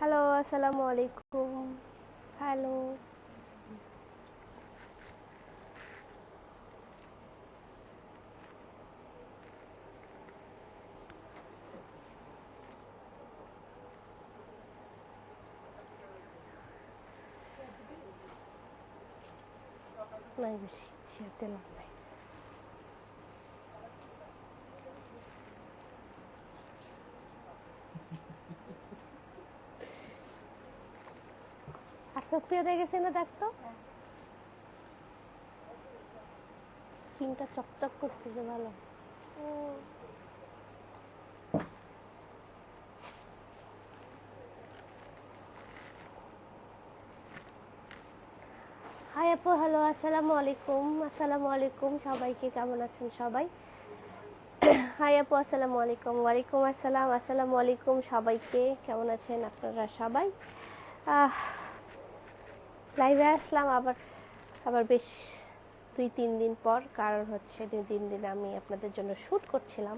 Hello আসসালামু আলাইকুম hello নাই বেশি নাই আর সুপ্রিয়া দেখেছে না দেখতো স্কিনটা চকচক করতেছে ভালো। হাই আপু হ্যালো আসসালামু আলাইকুম। আসসালামু আলাইকুম সবাইকে কেমন আছেন সবাই? হাই আপু আসসালামু আলাইকুম। ওয়ালাইকুম আসসালাম আসসালামু আলাইকুম সবাইকে। কেমন আছেন আপনারা সবাই? লাইভে আসলাম, আবার আবার বেশ দুই, তিন দিন পর, কারণ হচ্ছে দুই, তিন দিন আমি আপনাদের জন্য শ্যুট করছিলাম।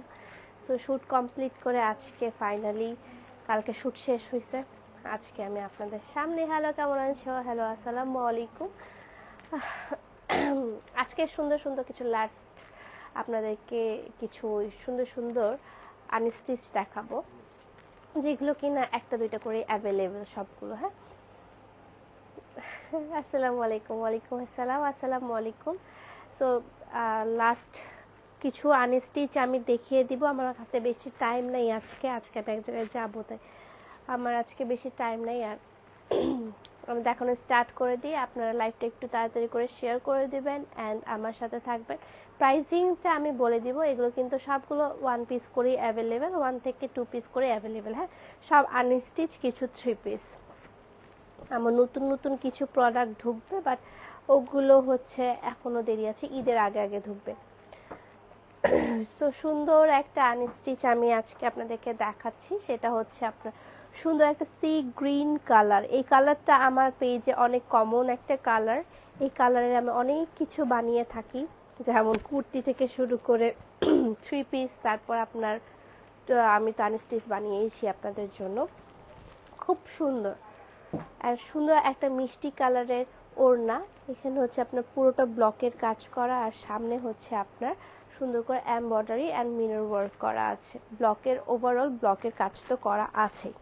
তো শ্যুট কমপ্লিট করে আজকে ফাইনালি কালকে শ্যুট শেষ হয়েছে আজকে আমি আপনাদের সামনে হ্যালো কেমন আছো? হ্যালো আসসালামু আলাইকুম। আজকে সুন্দর সুন্দর কিছু লাস্ট আপনাদেরকে কিছু সুন্দর সুন্দর আনস্টিচ দেখাবো, যেগুলো কিনা একটা, দুইটা করে অ্যাভেলেবেল সবগুলো হ্যাঁ? আসসালামু আলাইকুম, ওয়ালাইকুম আসসালাম, আসসালামু আলাইকুম। সো লাস্ট কিছু আনস্টিচ আমি দেখিয়ে দিব। আমার হাতে বেশি টাইম নেই আজকে আজকে আমি এক জায়গায় যাব, তাই আমার আজকে বেশি টাইম নেই। আর আমি দেখানো স্টার্ট করে দিই, আপনারা লাইভটা একটু তাড়াতাড়ি করে শেয়ার করে দেবেন অ্যান্ড আমার সাথে থাকবেন। প্রাইসিংটা আমি বলে দিব, এগুলো কিন্তু সবগুলো ওয়ান পিস করেই অ্যাভেলেবেল ওয়ান থেকে টু পিস করে অ্যাভেলেবেল হ্যাঁ? সব আনস্টিচ কিছু থ্রি পিস আমার নতুন নতুন কিছু প্রোডাক্ট ঢুকবে বাট ওগুলো হচ্ছে এখনও দেরি আছে, ঈদের আগে আগে ঢুকবে। তো সুন্দর একটা আনস্টিচ আমি আজকে আপনাদেরকে দেখাচ্ছি, সেটা হচ্ছে আপনার সুন্দর একটা সি গ্রিন কালার এই কালারটা আমার পেজে অনেক কমন একটা কালার এই কালারের আমি অনেক কিছু বানিয়ে থাকি, যেমন কুর্তি থেকে শুরু করে থ্রি পিস তারপর আপনার আমি তো আনস্টিচ বানিয়েছি আপনাদের জন্য। খুব সুন্দর। আর সুন্দর একটা মিষ্টি কালারের ওড়না। এখানে হচ্ছে আপনার পুরোটা ব্লকের কাজ করা আর সামনে হচ্ছে আপনার সুন্দর করে এমব্রয়ডারি অ্যান্ড মিনার ওয়ার্ক করা আছে। ব্লকের ওভারঅল ব্লকের কাজ তো করা আছেই।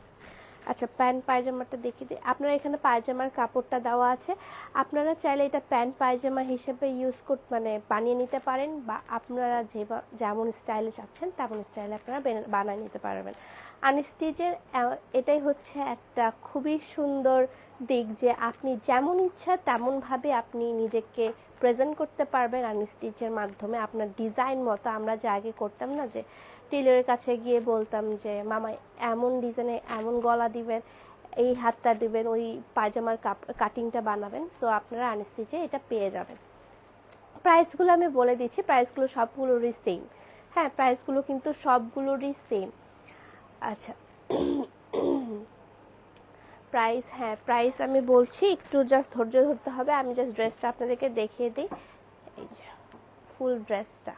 আচ্ছা প্যান্ট পায়জামাটা দেখিয়ে দিই। আপনার এখানে পায়জামার কাপড়টা দেওয়া আছে। আপনারা চাইলে এটা প্যান্ট পায়জামা হিসেবে ইউজ করতে মানে বানিয়ে নিতে পারেন বা আপনারা যে যেমন স্টাইলে চাচ্ছেন, তেমন স্টাইলে আপনারা বেনা- বানিয়ে নিতে পারবেন। আনস্টিচের এটাই হচ্ছে একটা খুবই সুন্দর দিক যে আপনি যেমন ইচ্ছা তেমনভাবে আপনি নিজেকে প্রেজেন্ট করতে পারবেন আনস্টিচের মাধ্যমে। আপনার ডিজাইন মতো আমরা যে আগে করতাম না যে টেলরের কাছে গিয়ে বলতাম যে, মামা, এমন ডিজাইনে এমন গলা দিবেন, এই হাতটা দিবেন, ওই পায়জামার কাটিংটা বানাবেন। সো আপনারা আনস্টিচে এটা পেয়ে যাবেন। প্রাইসগুলো আমি বলে দিচ্ছি প্রাইসগুলো সবগুলোরই সেম হ্যাঁ প্রাইসগুলো কিন্তু সবগুলোরই সেম আচ্ছা। প্রাইস হ্যাঁ প্রাইস আমি বলছি, একটু জাস্ট ধৈর্য ধরতে হবে, আমি জাস্ট ড্রেসটা আপনাদেরকে দেখিয়ে দিই। এই যে ফুল ড্রেসটা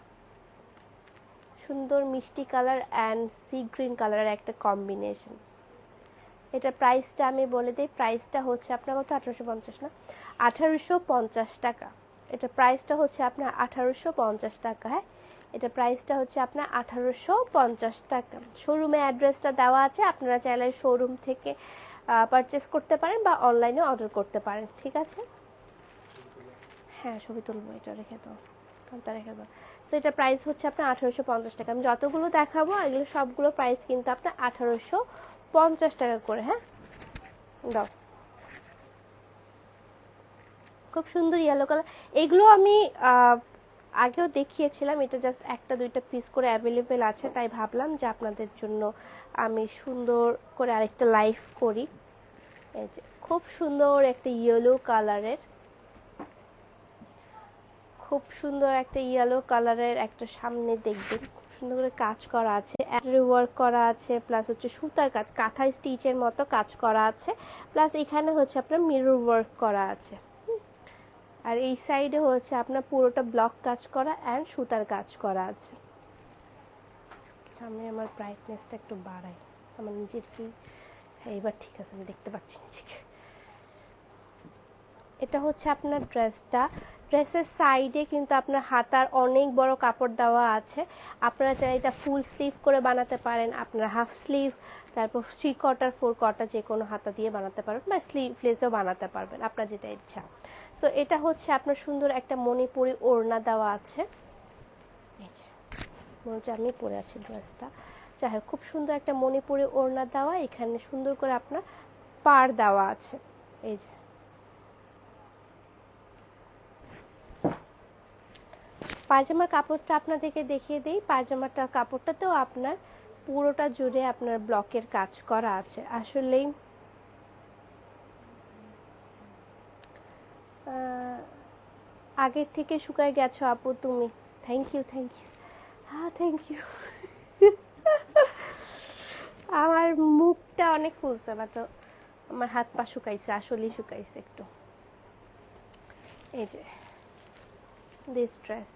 সুন্দর মিষ্টি কালার অ্যান্ড সি গ্রিন কালারের একটা কম্বিনেশন এটা প্রাইসটা আমি বলে দিই প্রাইসটা হচ্ছে আপনার মতো আঠারোশো পঞ্চাশ না, আঠারোশো পঞ্চাশ টাকা। এটা প্রাইসটা হচ্ছে আপনার আঠারোশো পঞ্চাশ টাকা হ্যাঁ? এটা প্রাইসটা হচ্ছে আপনার আঠারোশো পঞ্চাশ টাকা। শোরুমে অ্যাড্রেসটা দেওয়া আছে, আপনারা চাইলে শোরুম থেকে পারচেস করতে পারেন বা অনলাইনে অর্ডার করতে পারেন, ঠিক আছে? হ্যাঁ ছবি তুলবো, এটা রেখে দাও, ফোনটা রেখে দাও। সো এটা প্রাইস হচ্ছে আপনার আঠারোশো পঞ্চাশ টাকা। আমি যতগুলো দেখাবো, এগুলো সবগুলো প্রাইস কিন্তু আপনার আঠারোশো পঞ্চাশ টাকা করে হ্যাঁ? দাও। খুব সুন্দর ইয়েলো কালার এগুলো আমি আগেও দেখিয়েছিলাম, এটা জাস্ট একটা দুইটা পিস করে অ্যাভেলেবেল আছে, তাই ভাবলাম যে আপনাদের জন্য আমি সুন্দর করে আরেকটা লাইভ করি এই যে, খুব সুন্দর একটা ইয়েলো কালারের খুব সুন্দর একটা ইয়েলো কালারের একটা সামনে দেখবেন, খুব সুন্দর করে কাজ করা আছে ওয়ার্ক করা আছে প্লাস হচ্ছে সুতার কাজ, কাঁথা স্টিচের মতো কাজ করা আছে প্লাস এখানে হচ্ছে আপনার মিরর ওয়ার্ক করা আছে। আর এই সাইডে হচ্ছে আপনার পুরোটা ব্লক কাজ করা অ্যান্ড সুতার কাজ করা আছে। সামনে আমার ব্রাইটনেসটা একটু বাড়াই। আমার নিজের কি? এইবার ঠিক আছে, আমি দেখতে পাচ্ছি নিজেকে। এটা হচ্ছে আপনার ড্রেসটা ড্রেসের সাইডে কিন্তু আপনার হাতার অনেক বড় কাপড় দেওয়া আছে। আপনারা চাই এটা ফুল স্লিভ করে বানাতে পারেন। আপনার হাফ স্লিভ তারপর থ্রি কোয়ার্টার ফোর কোয়ার্টার যে কোনো হাতা দিয়ে বানাতে পারবেন বা স্লিভলেসও বানাতে পারবেন। আপনার যেটা ইচ্ছা। সো এটা হচ্ছে আপনার সুন্দর একটা মণিপুরি ওড়না দেওয়া আছে। মনে হচ্ছে আমি পরে আছি ড্রেসটা। যাই হোক, খুব সুন্দর একটা মণিপুরি ওড়না দেওয়া, এখানে সুন্দর করে আপনার পার দেওয়া আছে। এই যে। পায়জামার কাপড়টা আপনাদেরকে দেখিয়ে দিই। পায়জামাটার কাপড়টাতেও আপনার পুরোটা জুড়ে আপনার ব্লকের কাজ করা আছে। আসলেই আগের থেকে শুকায় গেছো আপু, তুমি। থ্যাংক ইউ থ্যাংক ইউ হ্যাঁ থ্যাংক ইউ আমার মুখটা অনেক ফুলছে বাট আমার হাত পা শুকাইছে, আসলেই শুকাইছে একটু। এই যে দিস ড্রেস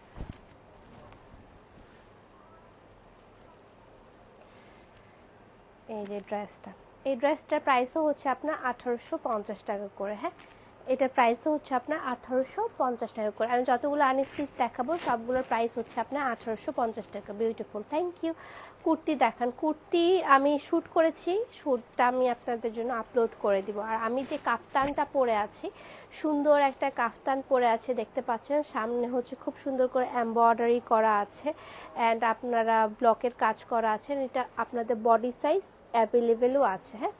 এই যে ড্রেসটা এই ড্রেসটার প্রাইসও হচ্ছে আপনার আঠারোশো পঞ্চাশ টাকা করে হ্যাঁ? এটার প্রাইসও হচ্ছে আপনার আঠারোশো পঞ্চাশ টাকা করে। আমি যতগুলো আনস্টিচ দেখাবো, সবগুলোর প্রাইস হচ্ছে আপনার আঠারোশো পঞ্চাশ টাকা। বিউটিফুল থ্যাংক ইউ কুর্তি দেখান, কুর্তি আমি শ্যুট করেছি শ্যুটটা আমি আপনাদের জন্য আপলোড করে দিব। আর আমি যে কাফতানটা পরে আছি, সুন্দর একটা কাফতান পরে আছে, দেখতে পাচ্ছেন, সামনে হচ্ছে খুব সুন্দর করে এমব্রয়ডারি করা আছে অ্যান্ড আপনারা ব্লকের কাজ করা আছে, এটা আপনাদের বডি সাইজ অ্যাভেলেবেলও আছে হ্যাঁ?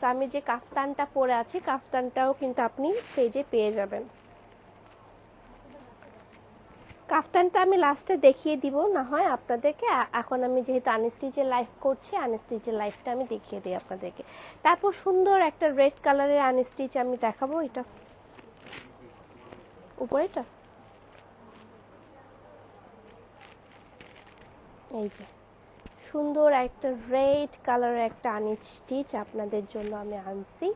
তো আমি যে কাফতানটা পরে আছি, কাফতানটাও কিন্তু আপনি পেজে পেয়ে যাবেন। কাফতানটা আমি লাস্টে দেখিয়ে দিব, না হয় আপনাদেরকে এখন আমি যেহেতু আনস্টিচের লাইফ করছি আনস্টিচের লাইফটা আমি দেখিয়ে দিই আপনাদেরকে। তারপর সুন্দর একটা রেড কালারের আনস্টিচ আমি দেখাবো, এটা। উপরেটা এই যে। সুন্দর একটা রেড কালারের একটা আনি স্টিচ আপনাদের জন্য আমি আনছি।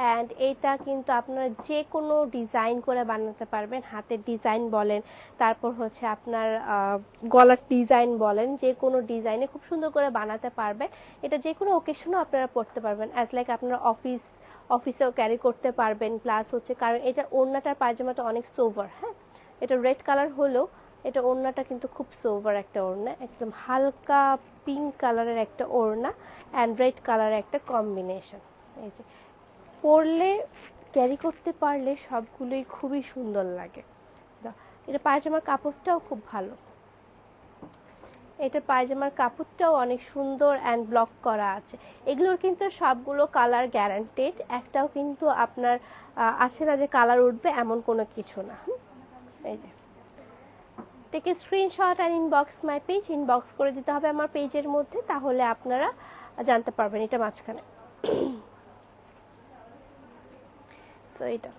অ্যান্ড এটা কিন্তু আপনারা যে কোনো ডিজাইন করে বানাতে পারবেন। হাতের ডিজাইন বলেন, তারপর হচ্ছে আপনার গলার ডিজাইন বলেন যে কোনো ডিজাইনে খুব সুন্দর করে বানাতে পারবেন। এটা যে কোনো ওকেশনও আপনারা পড়তে পারবেন। অ্যাজ লাইক আপনার অফিস অফিসেও ক্যারি করতে পারবেন। প্লাস হচ্ছে কারণ এটা ওড়নাটার পায়জামাটা অনেক সোভার হ্যাঁ? এটা রেড কালার হলেও এটা ওড়নাটা কিন্তু খুব সোভার একটা ওড়না, একদম হালকা পিঙ্ক কালারের একটা ওড়না অ্যান্ড রেড কালারের একটা কম্বিনেশন এই যে, পরলে ক্যারি করতে পারলে সবগুলোই খুবই সুন্দর লাগে। এটা পায়জামার কাপড়টাও খুব ভালো। এটা পায়জামার কাপড়টাও অনেক সুন্দর অ্যান্ড ব্লক করা আছে। এগুলোর কিন্তু সবগুলো কালার গ্যারান্টেড একটাও কিন্তু আপনার আছে না যে কালার উঠবে এমন কোনো কিছু না? এই যে। Take screenshot and inbox my page inbox করে দিতে হবে আমার পেজের মধ্যে, তাহলে আপনারা জানতে পারবেন এটা মাঝখানে। সো এটা।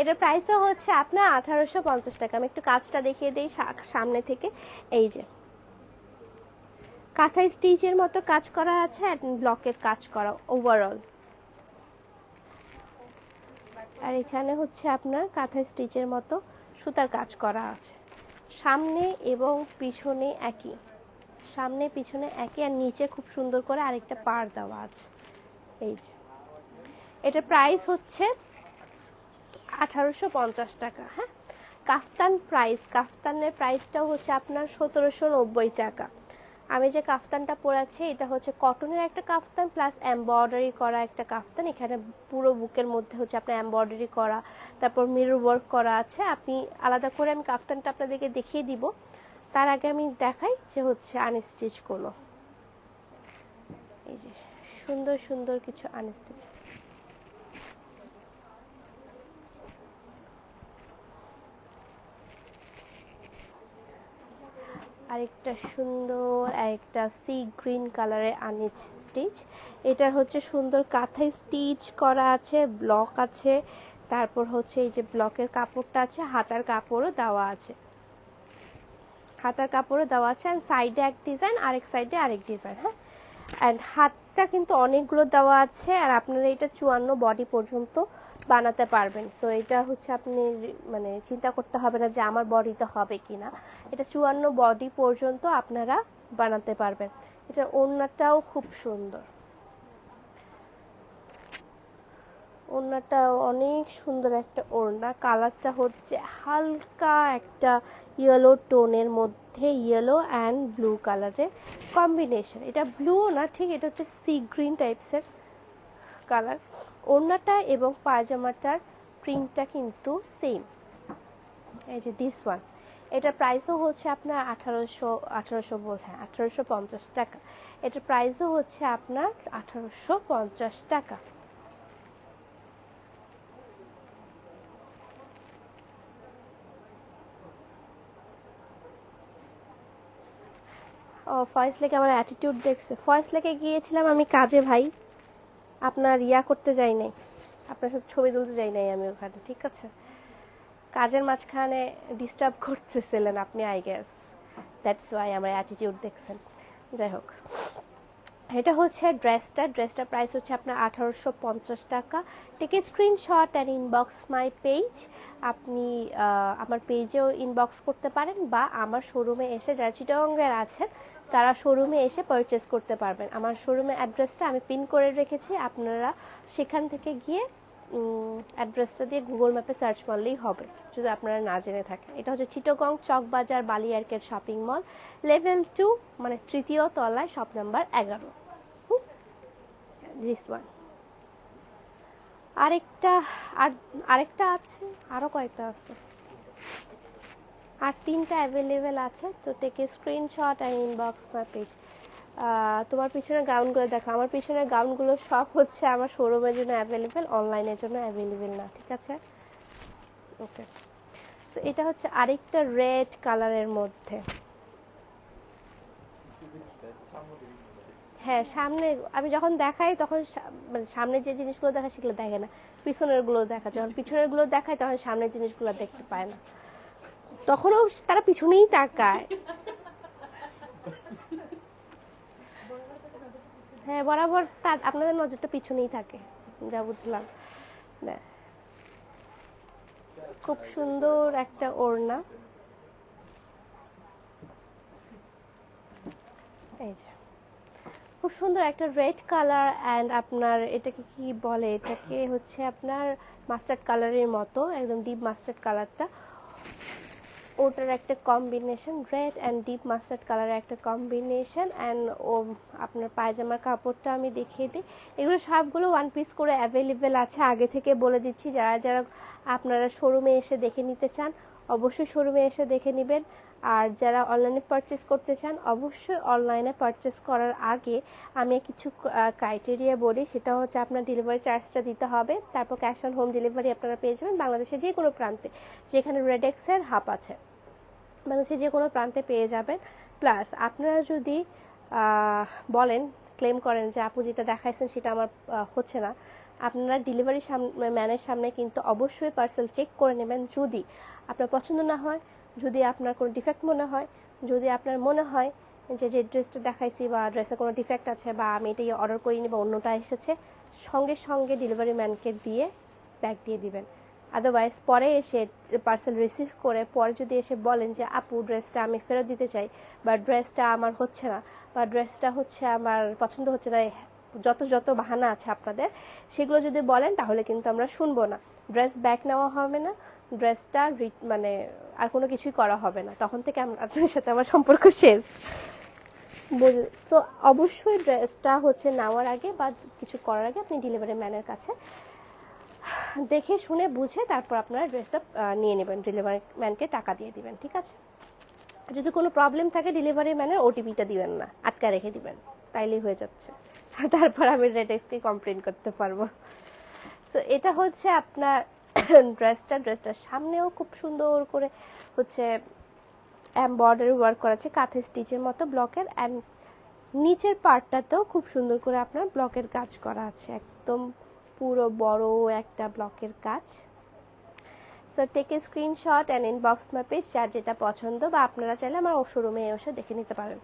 এটার প্রাইসও হচ্ছে আপনার আঠারোশো পঞ্চাশ টাকা। আমি একটু কাজটা দেখিয়ে দিই সামনে থেকে। এই যে। কাঁথা স্টিচের মতো কাজ করা আছে আর ব্লকের কাজ করা ওভারঅল আর এখানে হচ্ছে আপনার কাঁথা স্টিচের মতো সুতার কাজ করা আছে। সামনে এবং পিছনে একই। সামনে, পিছনে একই আর নিচে খুব সুন্দর করে আরেকটা পার দেওয়া আছে। এই যে। এটা প্রাইস হচ্ছে আঠারোশো পঞ্চাশ টাকা হ্যাঁ? কাফতান প্রাইস কাফতানের প্রাইসটা হচ্ছে আপনার সতেরোশো নব্বই টাকা। আমি যে কাফতানটা পরেছি এটা হচ্ছে কটনের একটা কাফতান প্লাস এমব্রয়ডারি করা একটা কাফতান। এখানে পুরো বুকের মধ্যে হচ্ছে আপনার এমব্রয়ডারি করা, তারপর মিরর ওয়ার্ক করা আছে। আপনি আলাদা করে আমি কাফতানটা আপনাদেরকে দেখিয়ে দিব। তার আগে আমি দেখাই যে হচ্ছে আনস্টিচগুলো এই যে সুন্দর সুন্দর কিছু আনস্টিচ আরেকটা সুন্দর, আরেকটা সি গ্রিন কালারের আনিচ স্টিচ এটার হচ্ছে সুন্দর কাঁথায় স্টিচ করা আছে ব্লক আছে। তারপর হচ্ছে এই যে ব্লকের কাপড়টা আছে, হাতার কাপড়ও দেওয়া আছে। হাতার কাপড়ও দেওয়া আছে অ্যান্ড সাইডে এক ডিজাইন আরেক সাইডে আরেক ডিজাইন হ্যাঁ? অ্যান্ড হাতটা কিন্তু অনেকগুলো দেওয়া আছে। আর আপনারা এটা চুয়ান্ন বডি পর্যন্ত বানাতে পারবেন। সো এটা হচ্ছে আপনি মানে চিন্তা করতে হবে না যে আমার বডিতে হবে কিনা। এটা চুয়ান্ন বডি পর্যন্ত আপনারা বানাতে পারবেন। এটার ওড়নাটাও খুব সুন্দর। ওড়নাটা অনেক সুন্দর একটা ওড়না। কালারটা হচ্ছে হালকা একটা ইয়েলো টোনের মধ্যে ইয়েলো অ্যান্ড ব্লু কালারের কম্বিনেশন এটা ব্লু না, ঠিক? এটা হচ্ছে সি গ্রিন টাইপসের কালার ওড়নাটা এবং পায়জামাটার প্রিন্টটা কিন্তু সেম এই যে দিস ওয়ান এটার প্রাইসও হচ্ছে আপনার আঠারোশো আঠারোশো হ্যাঁ আঠারোশো পঞ্চাশ টাকা। এটার প্রাইসও হচ্ছে আপনার আঠারোশো পঞ্চাশ টাকা। ও ফয়েস লেকে আমার অ্যাটিটিউড দেখছে। ফয়েস লেকে গিয়েছিলাম আমি কাজে ভাই। আপনার ইয়া করতে যাই নাই। আপনার সাথে ছবি তুলতে যাই নাই আমি ওখানে, ঠিক আছে? কাজের মাঝখানে ডিস্টার্ব করতেছিলেন আপনি আই গেস দ্যাটস ওয়াই আমার অ্যাটিটিউড দেখছেন। যাই হোক। এটা হচ্ছে ড্রেসটা। ড্রেসটার প্রাইস হচ্ছে আপনার আঠারোশো পঞ্চাশ টাকা। Take screenshot and inbox my page আপনি আমার পেজেও ইনবক্স করতে পারেন বা আমার শোরুমে এসে যারা চিটাগঙ্গের আছেন তারা শোরুমে এসে পারচেস করতে পারবেন। আমার শোরুমের অ্যাড্রেসটা আমি পিন করে রেখেছি। আপনারা সেখান থেকে গিয়ে অ্যাড্রেসটা দিয়ে গুগল ম্যাপে সার্চ করলেই হবে, যদি আপনারা না জেনে থাকেন। এটা হচ্ছে চিটগং চকবাজার বালিয়ারকের শপিং মল লেভেল টু মানে তৃতীয় তলায় শপ নাম্বার এগারো। ওয়ান আরেকটা, আর, আরেকটা আছে আরও কয়েকটা আছে। আর তিনটা অ্যাভেলেবেল আছে, তো a screenshot and inbox my page তোমার পিছনের গাউনগুলো দেখো, আমার পিছনের গাউনগুলো সব হচ্ছে আমার শোরুমের জন্য অ্যাভেলেবেল অনলাইনের জন্য অ্যাভেলেবেল না, ঠিক আছে? ওকে সো এটা হচ্ছে আরেকটা রেড কালারের মধ্যে। হ্যাঁ সামনে, আমি যখন দেখাই তখন মানে সামনে যে জিনিসগুলো দেখা সেগুলো দেখে না, পিছনেরগুলো দেখা, যখন পিছনেরগুলো দেখায় তখন সামনের জিনিসগুলো দেখতে পায় না। তখনও তারা পিছনেই তাকায়। হ্যাঁ বরাবর তার, আপনাদের নজরটা পিছনেই থাকে, যা বুঝলাম। খুব সুন্দর একটা ওড়না। এই যে। খুব সুন্দর একটা রেড কালার অ্যান্ড আপনার এটাকে কি বলে? এটাকে হচ্ছে আপনার মাস্টার্ড কালারের মতো, একদম ডিপ মাস্টার্ড কালারটা। ওটার একটা combination red and deep mustard কালারের একটা কম্বিনেশন অ্যান্ড ও আপনার পায়জামার কাপড়টা আমি দেখিয়ে দিই। এগুলো সবগুলো ওয়ান পিস করে অ্যাভেলেবেল আছে। আগে থেকে বলে দিচ্ছি, যারা যারা আপনারা শোরুমে এসে দেখে নিতে চান, অবশ্যই শোরুমে এসে দেখে নেবেন। আর যারা অনলাইনে পারচেস করতে চান, অবশ্যই অনলাইনে পারচেস করার আগে আমি কিছু ক্রাইটেরিয়া বলি। সেটা হচ্ছে আপনার ডেলিভারি চার্জটা দিতে হবে। তারপর ক্যাশ অন হোম ডেলিভারি আপনারা পেয়ে যাবেন বাংলাদেশের যে কোনো প্রান্তে। যেখানে রেডেক্সের হাব আছে। বাংলাদেশের যে কোনো প্রান্তে পেয়ে যাবেন। প্লাস আপনারা যদি বলেন ক্লেম করেন যে আপু যেটা দেখাইছেন সেটা আমার হচ্ছে না। আপনারা ডেলিভারি ম্যানের সামনে কিন্তু অবশ্যই পার্সেল চেক করে নেবেন। যদি আপনার পছন্দ না হয় যদি আপনার কোনো ডিফেক্ট মনে হয়, যদি আপনার মনে হয় যে যে ড্রেসটা দেখাইছি বা ড্রেসে কোনো ডিফেক্ট আছে বা আমি এটাই অর্ডার করিনি বা অন্যটা এসেছে, সঙ্গে সঙ্গে ডেলিভারি ম্যানকে দিয়ে ব্যাগ দিয়ে দিবেন। আদারওয়াইজ পরে এসে পার্সেল রিসিভ করে, পরে যদি এসে বলেন যে, আপু ড্রেসটা আমি ফেরত দিতে চাই বা ড্রেসটা আমার হচ্ছে না বা ড্রেসটা হচ্ছে আমার পছন্দ হচ্ছে না, যত যত বাহানা আছে আপনাদের, সেগুলো যদি বলেন তাহলে কিন্তু আমরা শুনব না। ড্রেস ব্যাক নেওয়া হবে না ড্রেসটা মানে আর কোনো কিছুই করা হবে না। তখন থেকে আপনার সাথে আমার সম্পর্ক শেষ। তো অবশ্যই ড্রেসটা হচ্ছে নেওয়ার আগে বা কিছু করার আগে আপনি ডেলিভারি ম্যানের কাছে দেখে শুনে বুঝে তারপর আপনারা ড্রেসটা নিয়ে নেবেন। ডেলিভারি ম্যানকে টাকা দিয়ে দিবেন, ঠিক আছে? যদি কোনো প্রবলেম থাকে ডেলিভারি ম্যানের ওটিপিটা দিবেন না, আটকা রেখে দিবেন। তাইলেই হয়ে যাচ্ছে। তারপর আমি রেডেক্সকে কমপ্লেন করতে পারব। তো এটা হচ্ছে আপনার ড্রেসটা ড্রেসটার সামনেও খুব সুন্দর করে হচ্ছে এমব্রয়ডারি ওয়ার্ক করা আছে কাঁথে স্টিচের মতো ব্লকের অ্যান্ড নিচের পার্টটাতেও খুব সুন্দর করে আপনার ব্লকের কাজ করা আছে। একদম পুরো বড় একটা ব্লকের কাজ। So take a screenshot and inbox my page যার যেটা পছন্দ বা আপনারা চাইলে আমার শোরুমে এসে দেখে নিতে পারেন।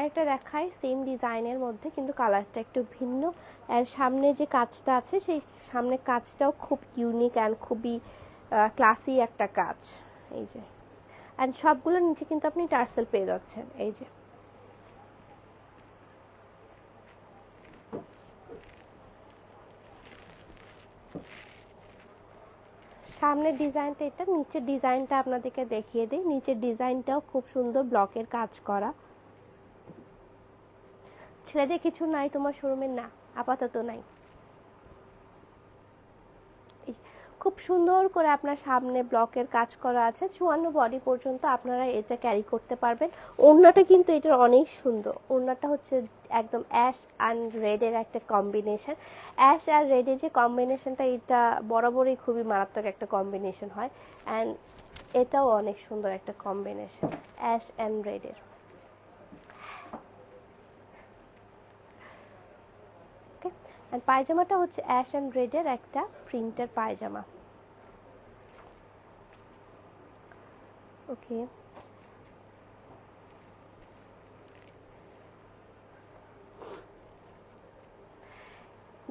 আরেকটা দেখাই সেম ডিজাইনের মধ্যে, কিন্তু কালারটা একটু ভিন্ন। অ্যান্ড সামনে যে কাজটা আছে, সেই সামনে কাজটাও খুব ইউনিক অ্যান্ড খুবই ক্লাসি একটা কাজ এই যে। অ্যান্ড সবগুলোর নিচে কিন্তু আপনি টার্সেল পেয়ে যাচ্ছেন। এই যে। সামনের ডিজাইনটা এটা, নিচের ডিজাইনটা আপনাদেরকে দেখিয়ে দিই। নিচের ডিজাইনটাও খুব সুন্দর ব্লকের কাজ করা। ছেলেদের কিছু নাই, তোমার শোরুমে না, আপাতত নাই। খুব সুন্দর করে আপনার সামনে ব্লকের কাজ করা আছে, চুয়ান্ন বডি পর্যন্ত আপনারা এটা ক্যারি করতে পারবেন। ওড়নাটা কিন্তু এটার অনেক সুন্দর। ওড়নাটা হচ্ছে একদম অ্যাশ অ্যান্ড রেডের একটা কম্বিনেশন অ্যাশ আর রেডের যে কম্বিনেশনটা এটা বরাবরই খুবই মারাত্মক একটা কম্বিনেশন হয়। অ্যান্ড এটাও অনেক সুন্দর একটা কম্বিনেশন অ্যাশ অ্যান্ড রেডের ওকে অ্যান্ড পায়জামাটা হচ্ছে অ্যাশ অ্যান্ড রেডের একটা প্রিন্টের পায়জামা। ওকে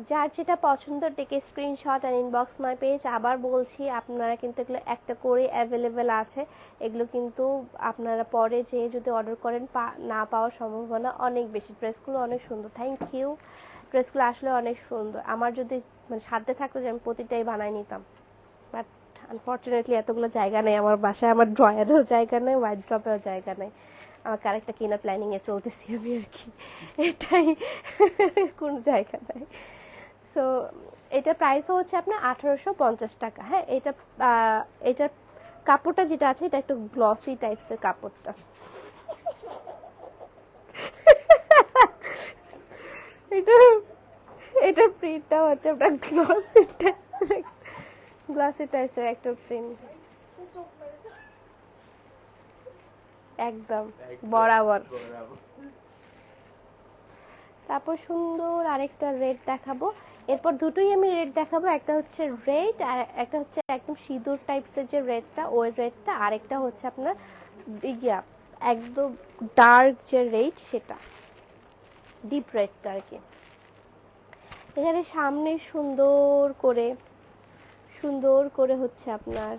যার যেটা পছন্দ ডেকে স্ক্রিনশট আর ইনবক্স মাই পেজ আবার বলছি, আপনারা কিন্তু এগুলো একটা করে অ্যাভেলেবেল আছে। এগুলো কিন্তু আপনারা পরে যেয়ে যদি অর্ডার করেন না পাওয়ার সম্ভাবনা অনেক বেশি ড্রেসগুলো অনেক সুন্দর। থ্যাংক ইউ ড্রেসগুলো আসলে অনেক সুন্দর। আমার যদি মানে সাধ্যে থাকতো যে আমি প্রতিটাই বানাই নিতাম। বাট আনফর্চুনেটলি এতগুলো জায়গা নেই। আমার বাসায় আমার ড্রয়ারেও জায়গা নেই হোয়াইট ড্রপেও জায়গা নেই। আমাকে আরেকটা কেনার প্ল্যানিংয়ে চলতেছি আমি আর কি। এটাই কোন জায়গা নেই। সো এটা প্রাইসও হচ্ছে আপনার আঠারোশো পঞ্চাশ টাকা। হ্যাঁ এটা এটার কাপড়টা যেটা আছে, এটা একটু গ্লসি টাইপসের কাপড়টা। এটা এটার প্রিন্টটা হচ্ছে আপনার গ্লসি টাইপসের গ্লসি টাইপসের একটা প্রিন্ট একদম বরাবর। তারপর সুন্দর আরেকটা রেড দেখাবো। এরপর দুটোই আমি রেড দেখাবো একটা হচ্ছে রেড আর একটা হচ্ছে একদম সিঁদুর টাইপসের যে রেডটা ওই রেডটা আরেকটা হচ্ছে আপনার ইয়া একদম ডার্ক যে রেড সেটা। ডিপ রেডটা আর কি। এখানে সামনে সুন্দর করে সুন্দর করে হচ্ছে আপনার।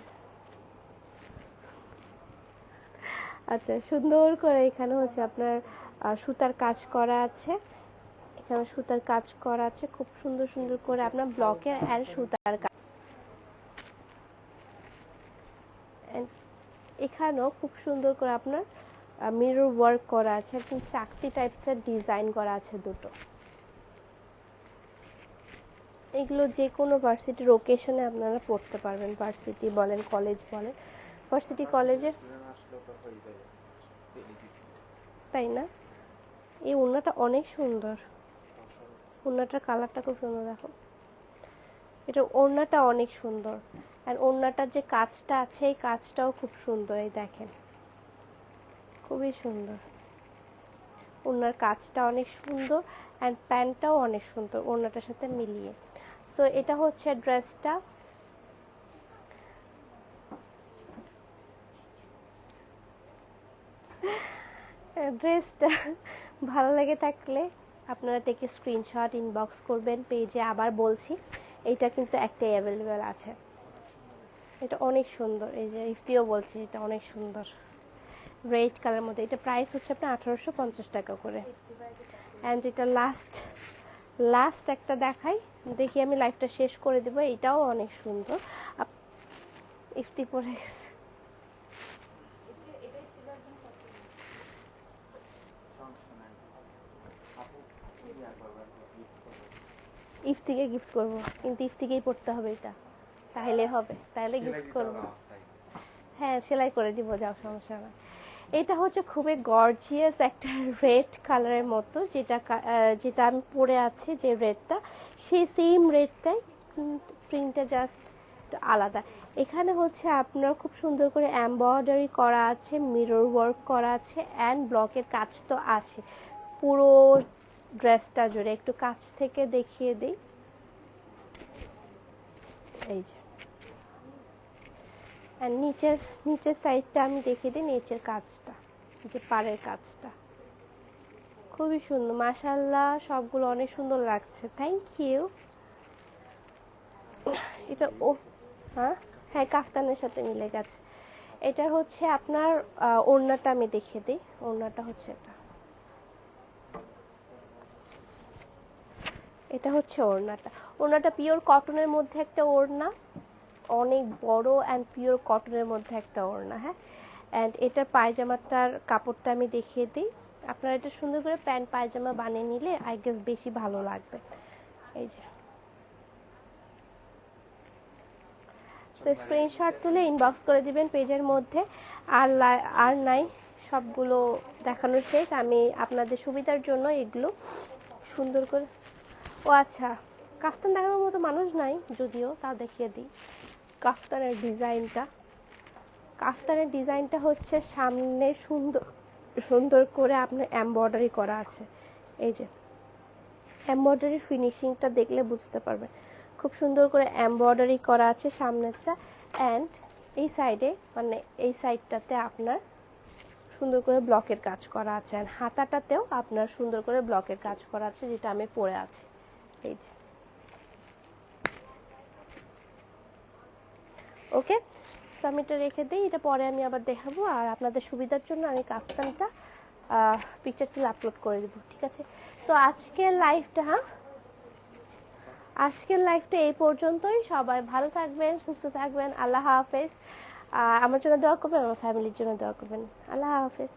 আচ্ছা সুন্দর করে এখানে হচ্ছে আপনার সুতার কাজ করা আছে। এখানে সুতার কাজ করা আছে, খুব সুন্দর সুন্দর করে আপনার ব্লকের আর সুতার কাজ। এখানেও খুব সুন্দর করে আপনার মিরর ওয়ার্ক করা আছে, একদম চাকতি টাইপসের ডিজাইন করা আছে দুটো। এগুলো যে কোনো ভার্সিটির ওকেশনে আপনারা পড়তে পারবেন। ভার্সিটি বলেন কলেজ বলেন। ভার্সিটি কলেজের তাই না? এই ওড়নাটা অনেক সুন্দর। ওড়নাটার কালারটা খুব সুন্দর, দেখো। এটা ওড়নাটা অনেক সুন্দর। আর ওড়নাটার যে কাজটা আছে, এই কাজটাও খুব সুন্দর, এই দেখেন। খুবই সুন্দর। ওড়নার কাজটা অনেক সুন্দর অ্যান্ড প্যান্টটাও অনেক সুন্দর, ওড়নাটার সাথে মিলিয়ে। সো এটা হচ্ছে ড্রেসটা ড্রেসটা ভালো লেগে থাকলে আপনারা টেকে স্ক্রিনশট ইনবক্স করবেন পেজে আবার বলছি এইটা কিন্তু একটাই অ্যাভেলেবেল আছে। এটা অনেক সুন্দর, এই যে ইফতিও বলছে, এটা অনেক সুন্দর। রেড কালার মধ্যে, এটা প্রাইস হচ্ছে আপনার আঠারোশো পঞ্চাশ টাকা করে। অ্যান্ড এটা লাস্ট লাস্ট একটা দেখাই। দেখি আমি লাইফটা শেষ করে দেবো। এটাও অনেক সুন্দর। ইফতি পরে ইফতিকে গিফট করব। কিন্তু ইফতিকেই পড়তে হবে এটা। তাহলে হবে। তাহলে গিফট করব। হ্যাঁ সেলাই করে দিব, যাও, সমস্যা না এটা হচ্ছে খুবই গর্জিয়াস একটা রেড কালারের মতো, যেটা যেটা আমি পরে আছি যে রেডটা সেই সেম রেডটাই প্রিন্টটা জাস্ট আলাদা। এখানে হচ্ছে আপনার খুব সুন্দর করে এমব্রয়ডারি করা আছে মিরর ওয়ার্ক করা আছে অ্যান্ড ব্লকের কাজ তো আছে। পুরো ড্রেসটা জুড়ে। একটু কাছ থেকে দেখিয়ে দিই। এই যে। আর নিচের নিচের সাইডটা আমি দেখে দিই, নিচের কাজটা, যে পাড়ের কাজটা। খুবই সুন্দর মাশাল্লাহ সবগুলো অনেক সুন্দর লাগছে। থ্যাংক ইউ এটা, ও হ্যাঁ? হ্যাঁ কাফতানের সাথে মিলে গেছে। এটা হচ্ছে আপনার ওড়নাটা আমি দেখে দিই। ওড়নাটা হচ্ছে এটা। এটা হচ্ছে ওড়নাটা। ওড়নাটা পিওর কটনের মধ্যে একটা ওড়না। অনেক বড় অ্যান্ড পিওর কটনের মধ্যে একটা ওড়না হ্যাঁ? অ্যান্ড এটার পায়জামাটার কাপড়টা আমি দেখিয়ে দিই। আপনারা এটা সুন্দর করে প্যান্ট, পায়জামা বানিয়ে নিলে আই গেস বেশি ভালো লাগবে। এই যে। তো স্ক্রিনশট তুলে ইনবক্স করে দিবেন পেজের মধ্যে। আর আর নাই, সবগুলো দেখানো শেষ। আমি আপনাদের সুবিধার জন্য এগুলো সুন্দর করে ও আচ্ছা কাফতান দেখানোর মতো মানুষ নাই, যদিও তা দেখিয়ে দিই। কাফতানের ডিজাইনটা। কাফতানের ডিজাইনটা হচ্ছে সামনে সুন্দর সুন্দর করে আপনার এমব্রয়ডারি করা আছে। এই যে, এমব্রয়ডারি ফিনিশিংটা দেখলে বুঝতে পারবেন খুব সুন্দর করে এমব্রয়ডারি করা আছে সামনেরটা। অ্যান্ড এই সাইডে মানে এই সাইডটাতে আপনার সুন্দর করে ব্লকের কাজ করা আছে। আর হাতাটাতেও আপনার সুন্দর করে ব্লকের কাজ করা আছে, যেটা আমি পরে আছি। এই যে। ওকে? তো আমি এটা রেখে দিই, এটা পরে আমি আবার দেখাবো। আর আপনাদের সুবিধার জন্য আমি কাফতানটা পিকচারটি আপলোড করে দেবো, ঠিক আছে? তো আজকের লাইভটা হ্যাঁ? আজকের লাইফটা এই পর্যন্তই। সবাই ভালো থাকবেন, সুস্থ থাকবেন। আল্লাহ হাফেজ। আমার জন্য দোয়া করবেন, আমার ফ্যামিলির জন্য দোয়া করবেন। আল্লাহ হাফেজ।